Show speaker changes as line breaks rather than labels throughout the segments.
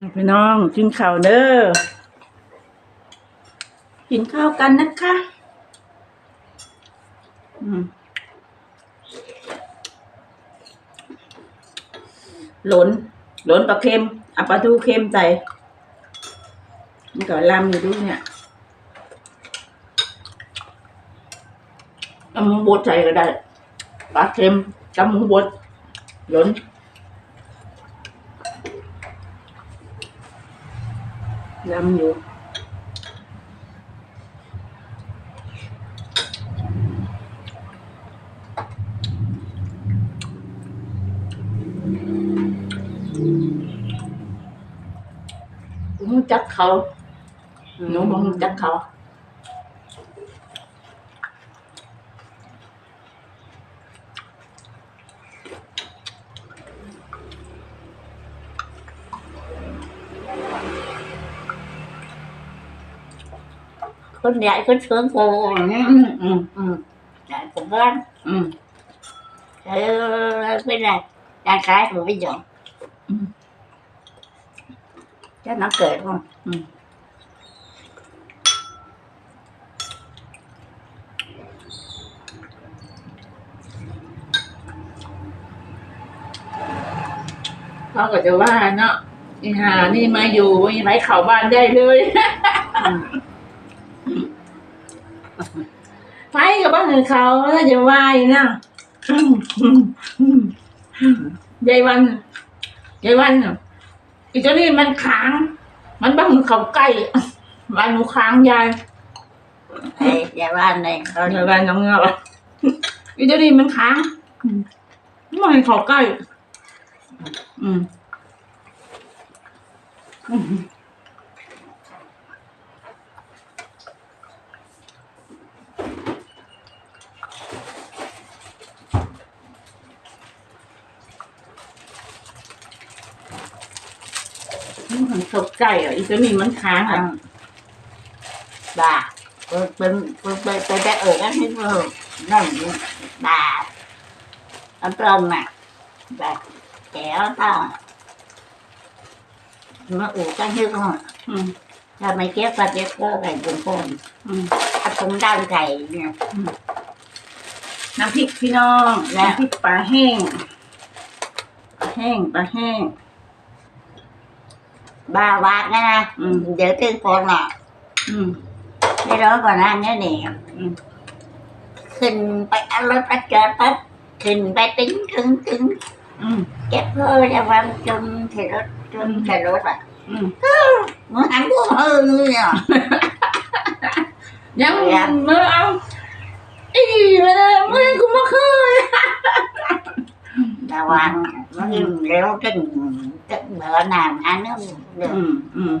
พี่น้องกินข้าวเด้อกินข้าวกันนะคะหลนหลนปลาเค็มเอาปลาทูเค็มใส่นี่ก็ลำอยู่ด้วยเนี่ยเอาหมูบดใส่ก็ได้ปลาเค็มกับหมูบดหลน ลำอยู่หนูจัก คนใหญ่คนเชิงโกงอืม
อืมอให
ญ่ผมว่าอืม
เออเป็นได้ร่างกายผ
ม
ไม่ยอมแค่น้ำเกิดมั้
อืมเขาก็จะว่าเนาะอีหานี่มาอยู่ยังไงเขาบ้านได้เลย เขาแล้วจะว่าอีกนะยายวันยายวันน่ะอีเจ้านี่มันค้าง มันบ้านของเขาใกล้บ้านหนูค้างยาย
Đây, dạ ban này
เอา
con
ยายวันน้องเงาอีเจ้านี่มันค้างมันให้เขาใกล้ อืมอืมมัน ให้เขาใกล้อะอีเจ้านี่มันค้างอะ
bà bên bên bên bên bên bên ở các nước vừa nó bà ở trong mà bà kéo tao nó ủ các nước không ạ
อืม
ถ้าไม่เก็บก็เก็บก็ใส่ถุงโฟม
อืม
ถ้าถุงด้านใส่เนี่ย
น้ำพริกพี่น้องน้ำพริกปลาแห้งปลาแห้งปลาแห้ง
ba ba cái ra
ừ,
giữ tiếng con nè cái đó còn ăn cái nè.
Ừ.
khinh ăn lớp bắt cho tết khinh phải tính cứng cứng.
Ừ.
Chép hơi ra văn chân thì nó chân thì nó
rồi ừ.
muốn ăn cũng hư nữa nhờ.
Nhắm dạ.
mơ ông.
Ý mà mới cũng mất hơi าอีมาเลยเมื่อกูมาคืน
là hoàng nó im léo trên trên bữa nào ăn nó được
อืมอืม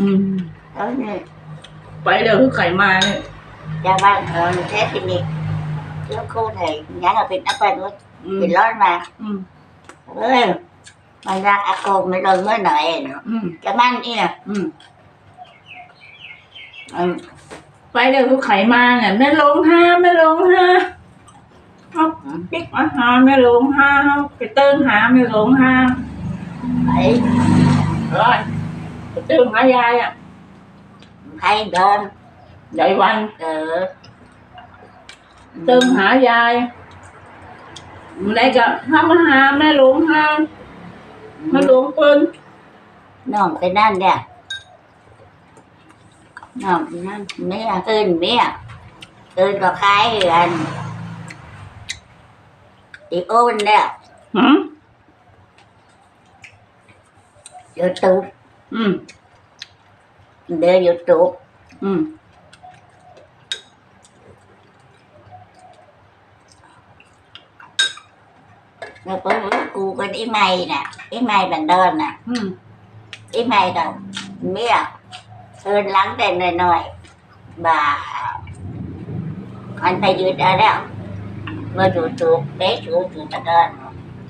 อืม
đó như
ไปเดี๋ยวคือไข่มาเนี่ย
ra văn ờ thế thì nhỉ chứ cô thầy nhá là bên áp bên luôn
อืม
thì lớn mà
อืม
ơi mà ra à cô mới lớn mới nợ nữa
อืม
cảm ơn đi nè
อืม
ừ.
ไปเดี๋ยวคือไข่มาเนี่ยไม่ลงห้าไม่ลงห้าเอาพริกมาหาไม่ลงห้าเอาไปเติ้งหาไม่ลงห้า
đấy
ร้อยไปเติ้งหายายอะ
hay đơn
ยายวัน
ừ.
เติ้งหายายได้ก็ห้ามาหาแม่ลงห้ามาลงปืน
nó cái nan nè nó cái nan mía ơn mía ơn có khai anh thì ôn nè
หืม
youtube
อืม
the oven there. Hmm? YouTube.
Hmm. There YouTube. Hmm.
Rồi có bữa cu cái cái may nè, cái may bằng đơn nè.
Ừ. Hmm.
Cái may đó, mía, à? Hơn lắng tên này nói. Bà anh phải dưới đó đâu mới youtube bé chủ chủ ta đơn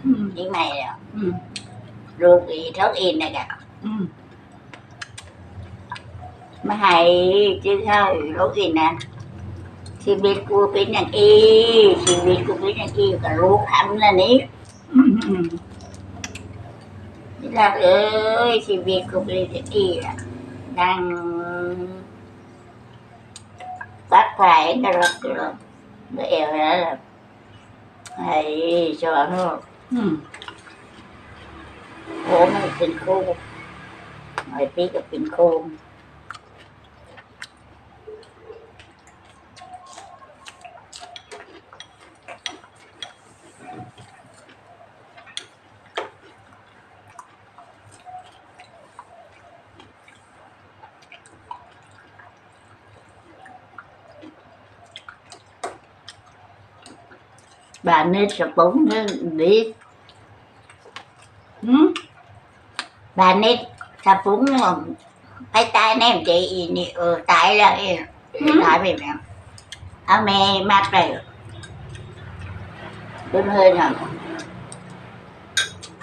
อืม
ý mày đâu
อืม
รูปอีทั้งอินเลยอะ
อืม
มาให้ชื่อเข้าลูกอินนะชีวิตกูเป็นอย่างอีชีวิตกูเป็นอย่างอีกับลูกทำแล้วนี้
อืมอืม
รักเอ้ยชีวิตกูเป็นที่ละนั่งตักไข่กระรอกกระรอกเมื่อเอวแล้ว ล่ะไอ้ชอบนู่น
อื
bà nên sập bóng đi bà nên sập bóng phải tay nem chị nị ở tại là tại vì mẹ ở mẹ mát này đúng hơn là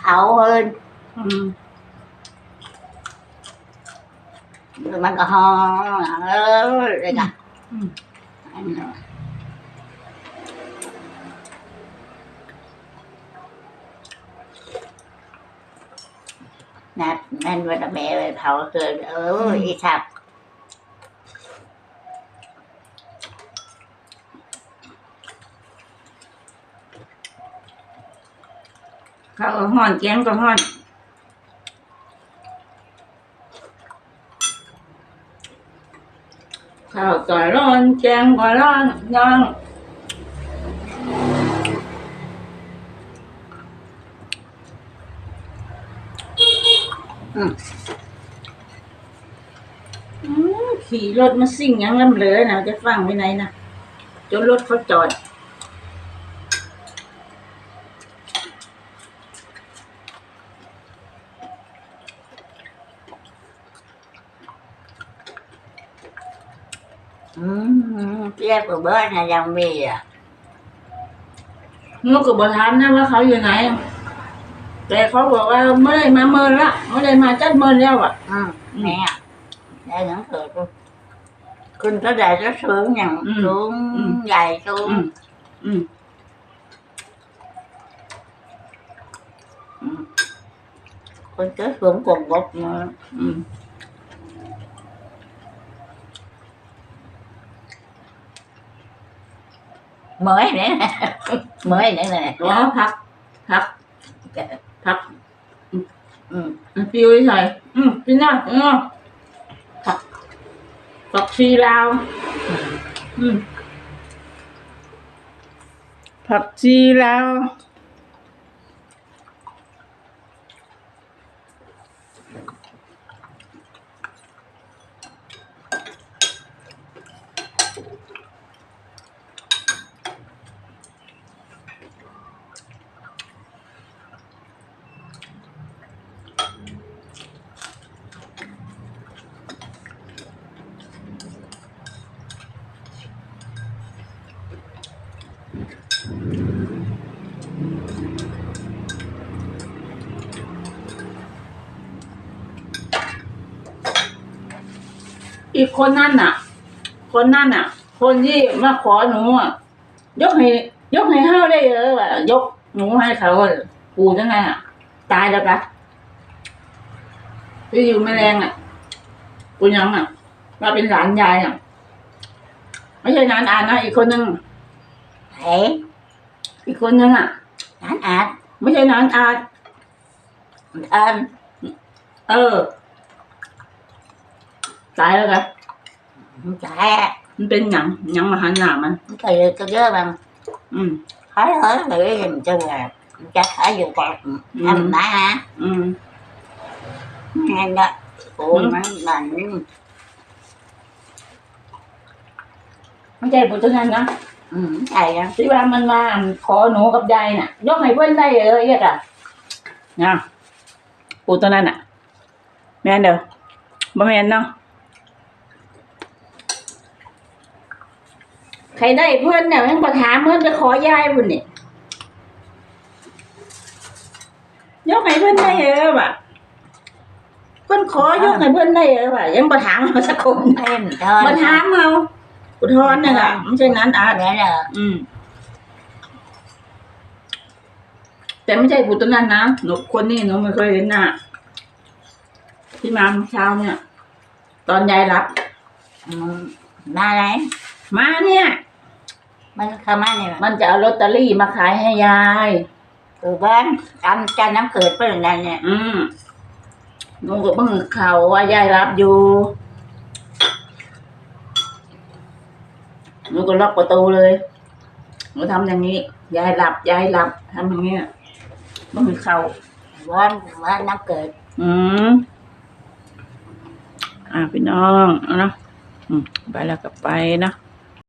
ảo hơn
mình có ho
rồi cả mà có ho đây cả
อืม
nè nên với mẹ thầu cười ừ đi sập
ข้าวก็ห้อนแกงก็ห้อนข้าวก็ร้อนแกงก็ร้อนย่าง
อืม
อืมขี่รถมาซิ่งยังลำเหลือนะจะฟังไว้ไหนนะจนรถเขาจอด
ừ tiếp của bữa này dòng mì à
นูก็บอกถามนะว่าเขาอยู่ไหน แต่เขาบอกว่าไม่ได้มาเมินละไม่ได้มาจัดเมินแล้วอะ
ừ nè đây nó cười cô คุณก็ได้ก็ xuống nhận
Ừ.
xuống
Ừ.
dài
อื
xuống
มอืม
ừ. con cứ xuống cùng bột mà
อืม
mới nữa mới nữa nè
อ๋อพัก ผักอืม
อืม
ฟิวใส่อืมพี่น้าอืมผักผักชีลาว อืม ผักชีลาว อีกคนนั่นน่ะ คนนั่นน่ะ คนที่มาขอหนูอะยกให้ยกให้เฮาได้เลยว่ะยกหนูให้เขาอะปูจังไงอะ ตายแล้วปะที่อยู่แม่แรงอะปูยังอะ มาเป็นหลานยายอะไม่ใช่นานอ่านนะอีกคนนึง
thế
อีกคนนึงอะ
án ạt
ไม่ใช่นานอ่าน
ơn
เออ ตายแล้วกัน
chả
มันเป็นหยังหยังมาหันหน้ามัน
thì cái đứa bằng
อืม
khó nói người dùm cho là chắc phải dùng cọt
Ừ.
em bả hả
อืม
nghe đó phụ
Ừ.
nó bệnh
ไม่ใช่ปุถุชนนะ
ừ thầy đó
ที่ว่ามันมาขอหนูกับยายน่ะ ยกให้เพื่อนได้เลยเอียดอะนะปูตัวนั้นอะแม่นเด้อบ่แม่นเนาะ ใครได้เพื่อนเนี่ยมันประถามเพื่อนไปขอยายพุ่นนี่ยกให้เพื่อนได้เออว่ะเพื่อนขอยกให้เพื่อนได้เออว่ะยังประถามเอาสักคน
em thôi
ประถามเอาอุทธรณ์น่ะล่ะไม่ใช่นั้นอะ
nghĩa là
อืม แต่ไม่ใช่ปุตตนั้นนะหนูคนนี้หนูไม่เคยเห็นหน้าที่มาเมื่อเช้าเนี่ย ตอนยายรับ
อืมมาไหน
มาเนี่ย
มันเข้ามาเนี่ย
มันจะเอาลอตเตอรี่มาขายให้ยาย
từ bên ăn cho nó cười với lần này nè
อืมหนูก็เพิ่งเขาว่ายายรับอยู่หนูก็ล็อกประตูเลยหนูทำอย่างนี้ ยายหลับ ยายหลับทำอย่างเงี้ยเพิ่งเขา
bên bên nó cười
อืมอ่าพี่น้องเอาเนาะอืมไปแล้วก็ไปเนาะ